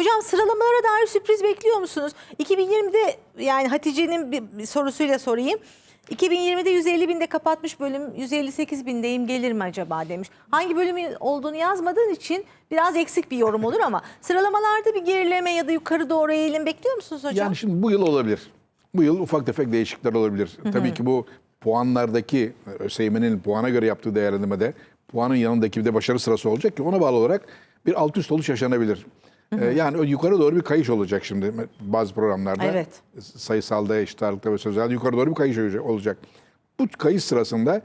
Hocam sıralamalara dair sürpriz bekliyor musunuz? 2020'de yani Hatice'nin bir, sorusuyla sorayım. 2020'de 150 binde kapatmış bölüm 158 bindeyim gelir mi acaba demiş. Hangi bölümün olduğunu yazmadığın için biraz eksik bir yorum olur ama sıralamalarda bir gerileme ya da yukarı doğru eğilim bekliyor musunuz hocam? Yani şimdi bu yıl olabilir. Bu yıl ufak tefek değişiklikler olabilir. Tabii ki bu puanlardaki ÖSYM'nin puana göre yaptığı değerlendirmede puanın yanındaki bir de başarı sırası olacak ki ona bağlı olarak bir alt üst oluş yaşanabilir. Ee, yani yukarı doğru bir kayış olacak şimdi bazı programlarda. Evet. Sayısalda, eşit ağırlıkta ve sözelde yukarı doğru bir kayış olacak. Bu kayış sırasında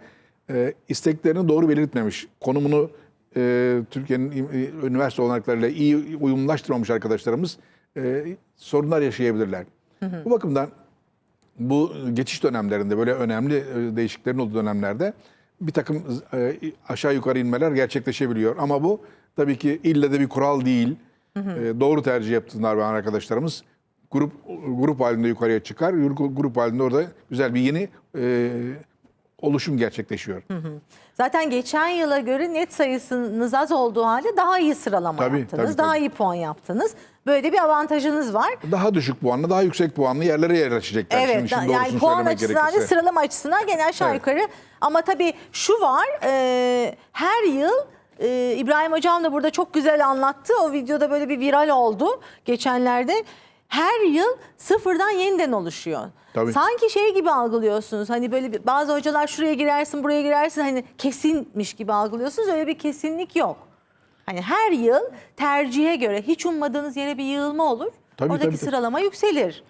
e, isteklerini doğru belirtmemiş, konumunu e, Türkiye'nin e, üniversite olanaklarıyla iyi uyumlaştırmamış arkadaşlarımız e, sorunlar yaşayabilirler. Bu bakımdan bu geçiş dönemlerinde böyle önemli e, değişikliklerin olduğu dönemlerde bir takım e, aşağı yukarı inmeler gerçekleşebiliyor. Ama bu tabii ki ille de bir kural değil. E, doğru tercih yaptılar ben arkadaşlarımız. Grup grup halinde yukarıya çıkar. Grup, halinde orada güzel bir yeni e, oluşum gerçekleşiyor. Zaten geçen yıla göre net sayısınız az olduğu halde daha iyi sıralama Tabii, yaptınız. tabii, daha tabii. iyi puan yaptınız. Böyle bir avantajınız var. Daha düşük puanlı, daha yüksek puanlı yerlere yerleşecekler. Evet Şimdi, şimdi yani puan açısından da gerekirse. sıralama açısından gene aşağı Evet. yukarı. Ama tabii şu var e, her yıl e, İbrahim Hocam da burada çok güzel anlattı. O videoda böyle bir viral oldu geçenlerde. Her yıl sıfırdan yeniden oluşuyor. Tabii. Sanki şey gibi algılıyorsunuz. Hani böyle bir- bazı hocalar şuraya girersin, buraya girersin hani kesinmiş gibi algılıyorsunuz. Öyle bir kesinlik yok. Hani her yıl tercihe göre hiç ummadığınız yere bir yığılma olur. Tabii, Oradaki tabii, tabii. sıralama yükselir.